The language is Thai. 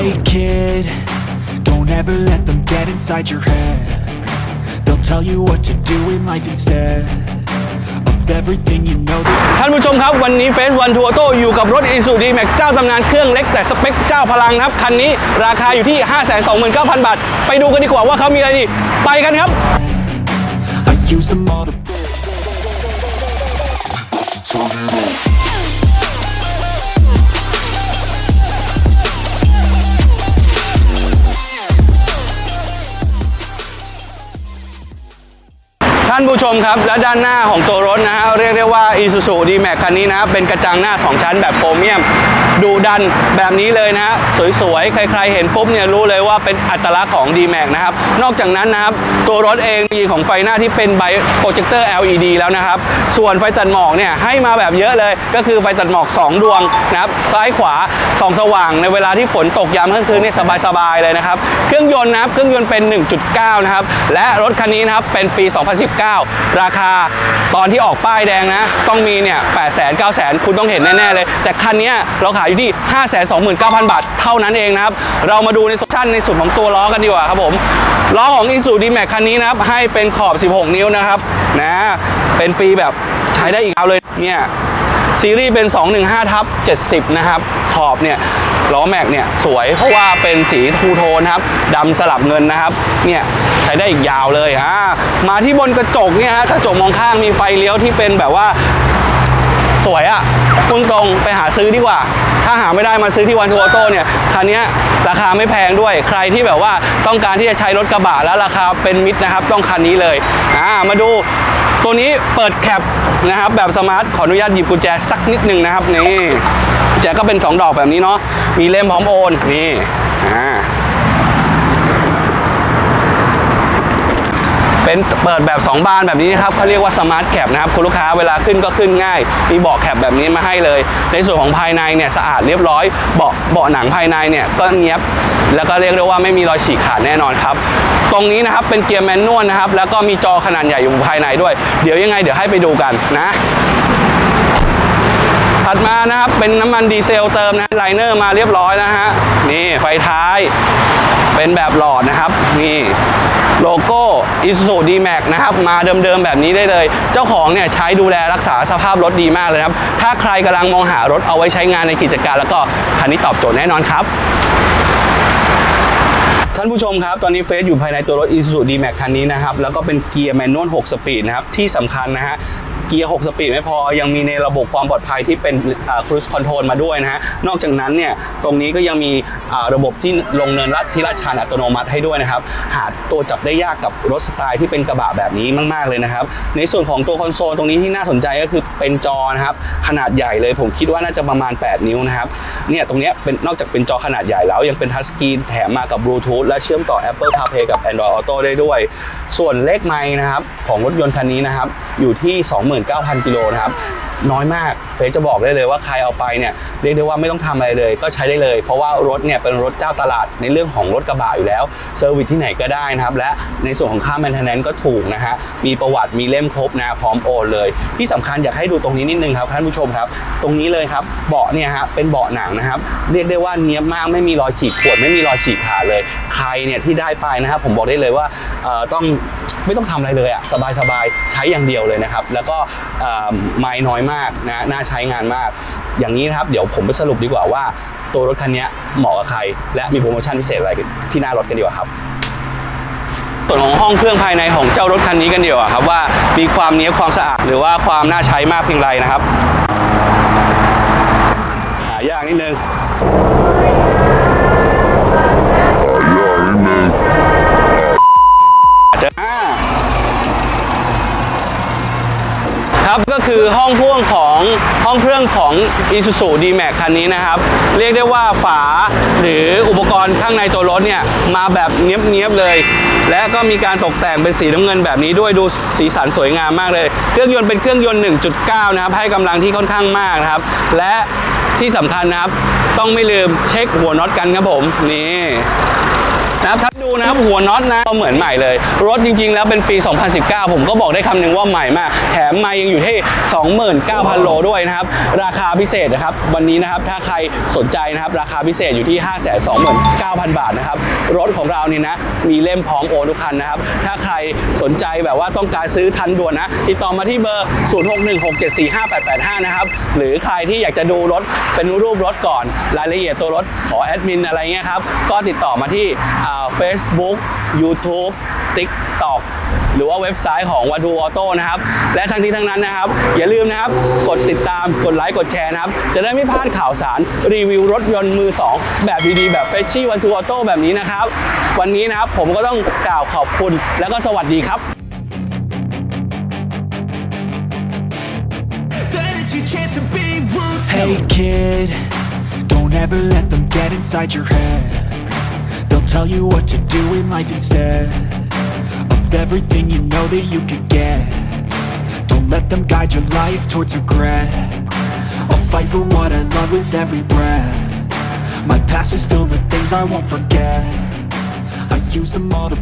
Hey kid, don't ever let them get inside your head. They'll tell you what to do in life instead of everything you know that ท่านผู้ชมครับวันนี้เฟสวันทัวร์โตอยู่กับรถ i s u d m a x เจ้าตำนานเครื่องเล็กแต่สเปคเจ้าพลังนะครับ คันนี้ราคาอยู่ที่ 529,000 บาท ไปดูกันดีกว่าว่าเขามีอะไรดี ไปกันครับ I use them all to ท่านผู้ชมครับ และด้านหน้าของตัวรถนะฮะเรียกได้ว่า Isuzu D-Max คันนี้นะครับเป็นกระจังหน้า 2 ชั้นแบบโพรเมียม ดูดันแบบนี้เลยนะฮะสวยๆ ใครๆ เห็นปุ๊บเนี่ยรู้เลยว่าเป็นอัตลักษณ์ของ D-Max นะครับ นอกจากนั้นนะครับ ตัวรถเองมีของไฟหน้าที่เป็นไบโปรเจคเตอร์ LED แล้วนะครับ ส่วนไฟตัดหมอกเนี่ยให้มาแบบเยอะเลยก็คือไฟตัดหมอก 2 ดวงนะครับซ้ายขวาส่องสว่างในเวลาที่ฝนตกยามค่ำคืนเนี่ยสบายๆเลยนะครับเครื่องยนต์นะครับเครื่องยนต์เป็น 1.9 นะครับและรถคันนี้นะครับเป็นปี 2019ราคาตอนที่ออกป้ายแดงนะ ต้องมีเนี่ย8 0 0 0 0 9 0 0 0คุณต้องเห็นแน่ ๆ เลย แต่คันนี้เราขายอยู่ที่ 529,000 บาท เท่านั้นเองนะครับ เรามาดูในส่วนในส่วนของตัวล้อกันดีกว่าครับผมล้อของ i s u d m a x คันนี้นะครับ ให้เป็นขอบ 16 นิ้วนะครับนะเป็นปีแบบใช้ได้อีกยาวเลยเนี่ยซีรีส์เป็น 215ทับ70 นะครับ ขอบเนี่ย ล้อแม็กเนี่ยสวยเพราะว่าเป็นสีทูโทนครับดำสลับเงินนะครับเนี่ยใช้ได้อีกยาวเลยอ่ามาที่บนกระจกเนี่ยฮะกระจกมองข้างมีไฟเลี้ยวที่เป็นแบบว่าสวยอะ่ะพุ่งตรงไปหาซื้อดีกว่า ถ้าหาไม่ได้มาซื้อที่วันทัวร์โต้เนี่ยคันนี้ราคาไม่แพงด้วย ใครที่แบบว่าต้องการที่จะใช้รถกระบะแล้วราคาเป็นมิตรนะครับ ต้องคันนี้เลยอ่ามาดูตัวนี้เปิดแคปนะครับแบบสมาร์ทขออนุญาตหยิบกุญแจสักนิดหนึ่งนะครับนี่ แจก็เป็น 2 ดอกแบบนี้เนาะมีเล่มพร้อมโอนนี่อ่าเป็นเปิดแบบ 2 บานแบบนี้นะครับเขาเรียกว่าสมาร์ทแคปนะครับคุณลูกค้าเวลาขึ้นก็ขึ้นง่าย มีเบาะแคปแบบนี้มาให้เลย ในส่วนของภายในเนี่ยสะอาดเรียบร้อยเบาะเบาะหนังภายในเนี่ยก็เนี้ยบแล้วก็เรียกได้ว่าไม่มีรอยฉีกขาดแน่นอนครับ ตรงนี้นะครับเป็นเกียร์แมนนวลนะครับ แล้วก็มีจอขนาดใหญ่อยู่ภายในด้วย เดี๋ยวยังไงเดี๋ยวให้ไปดูกันนะ ถัดมานะครับเป็นน้ำมันดีเซลเติมนะไลเนอร์มาเรียบร้อยแล้วฮะนี่ไฟท้ายเป็นแบบหลอดนะครับนี่โลโก้ Isuzu D-Max นะครับมาเดิมๆแบบนี้ได้เลย เจ้าของเนี่ยใช้ดูแลรักษาสภาพรถดีมากเลยครับ ถ้าใครกำลังมองหารถเอาไว้ใช้งานในกิจการ แล้วก็คันนี้ตอบโจทย์แน่นอนครับท่านผู้ชมครับ ตอนนี้เฟสอยู่ภายในตัวรถ Isuzu D-Max คันนี้นะครับ แล้วก็เป็นเกียร์แมนนวล 6 สปีดนะครับ ที่สำคัญนะฮะ เกียร์ 6 สปีดไม่พอ ยังมีในระบบความปลอดภัยที่เป็นครู i คอนโทรลมาด้วยนะฮะ นอกจากนั้นเนี่ยตรงนี้ก็ยังมีระบบที่ลงเนินลัดที่ลาดชันอัตโนมัติให้ด้วยนะครับ หาตัวจับได้ยากกับรถสไตล์ที่เป็นกระบะแบบนี้มาก ๆ เลยนะครับ ในส่วนของตัวคอนโซลตรงนี้ที่น่าสนใจก็คือเป็นจอนะครับขนาดใหญ่เลยผมคิดว่าน่าจะประมาณ 8 นิ้วนะครับเนี่ยตรงนี้เป็นนอกจากเป็นจอขนาดใหญ่แล้ว ยังเป็นทัชสกรีนแถมมากับบลูทูธและเชื่อมต่อ Apple CarPlay กับ Android Auto ได้ด้วย ส่วนเลขไมล์นะครับของรถยนต์คันนี้นะครับอยู่ที่29,000 กิโลนะครับน้อยมากเฟซจะบอกได้เลยว่าใครเอาไปเนี่ยเรียกได้ว่าไม่ต้องทำอะไรเลย ก็ใช้ได้เลย เพราะว่ารถเนี่ยเป็นรถเจ้าตลาดในเรื่องของรถกระบะอยู่แล้วเซอร์วิสที่ไหนก็ได้นะครับ และในส่วนของค่าแมนเทนแนนก็ถูกนะฮะมีประวัติมีเล่มครบนะพร้อมโอนเลย ที่สำคัญอยากให้ดูตรงนี้นิดนึงครับท่านผู้ชมครับ ตรงนี้เลยครับเบาะเนี่ยฮะเป็นเบาะหนังนะครับ เรียกได้ว่าเนี้ยบมากไม่มีรอยขีดข่วนไม่มีรอยฉีกขาดเลย ใครเนี่ยที่ได้ไปนะครับผมบอกได้เลยว่าเอ่อต้อง ไม่ต้องทำอะไรเลยอะสบายๆ ใช้อย่างเดียวเลยนะครับ แล้วก็ไม้น้อยมากนะน่าใช้งานมาก อย่างนี้นะครับ เดี๋ยวผมไปสรุปดีกว่าว่า ตัวรถคันนี้เหมาะกับใคร และมีโปรโมชั่นพิเศษอะไรที่หน้ารถกันดีกว่าครับส่วนของห้องเครื่องภายในของเจ้ารถคันนี้กันดีกว่าครับว่ามีความเนี้ยความสะอาดหรือว่าความน่าใช้มากเพียงไรนะครับหายากนิดนึง ครับก็คือห้องพ่วงของห้องเครื่องของ Isuzu D-Max คันนี้นะครับ เรียกได้ว่าฝาหรืออุปกรณ์ข้างในตัวรถเนี่ยมาแบบเนี้ยบๆเลย และก็มีการตกแต่งเป็นสีน้ำเงินแบบนี้ด้วยดูสีสันสวยงามมากเลย เครื่องยนต์เป็นเครื่องยนต์ 1.9 นะครับ ให้กำลังที่ค่อนข้างมากนะครับ และที่สำคัญนะครับ ต้องไม่ลืมเช็คหัวน็อตกันครับผม นี่นะครับ นะครับหัวน็อตนะก็เหมือนใหม่เลย รถจริง ๆ แล้วเป็นปี 2019 ผมก็บอกได้คำหนึ่งว่าใหม่มาก แถมมายังอยู่ที่ 29,000 โลด้วยนะครับ ราคาพิเศษนะครับ วันนี้นะครับถ้าใครสนใจนะครับ ราคาพิเศษอยู่ที่ 529,000 บาทนะครับ รถของเรานี่นะ มีเล่มพร้อมโอนทุกคันนะครับ ถ้าใครสนใจแบบว่าต้องการซื้อทันด่วนนะ ติดต่อมาที่เบอร์ 0616745885 นะครับ หรือใครที่อยากจะดูรถเป็นรูปรถก่อน รายละเอียดตัวรถขอแอดมินอะไรเงี้ยครับ ก็ติดต่อมาที่อ่า Facebook YouTube TikTok หรือว่าเว็บไซต์ของวัตูออโต้นะครับ และทั้งนี้ทั้งนั้นนะครับ อย่าลืมนะครับ กดติดตามกดไลค์กดแชร์นะครับ จะได้ไม่พลาดข่าวสารรีวิวรถยนต์มือ 2 แบบดีๆแบบเฟชชี่วันทูออโต้แบบนี้นะครับ วันนี้นะครับผมก็ต้องกล่าวขอบคุณแล้วก็สวัสดีครับ Hey kid, don't ever let them get inside your head. Tell you what to do in life instead of everything you know that you could get. Don't let them guide your life towards regret. I'll fight for what I love with every breath. My past is filled with things I won't forget. I use them all to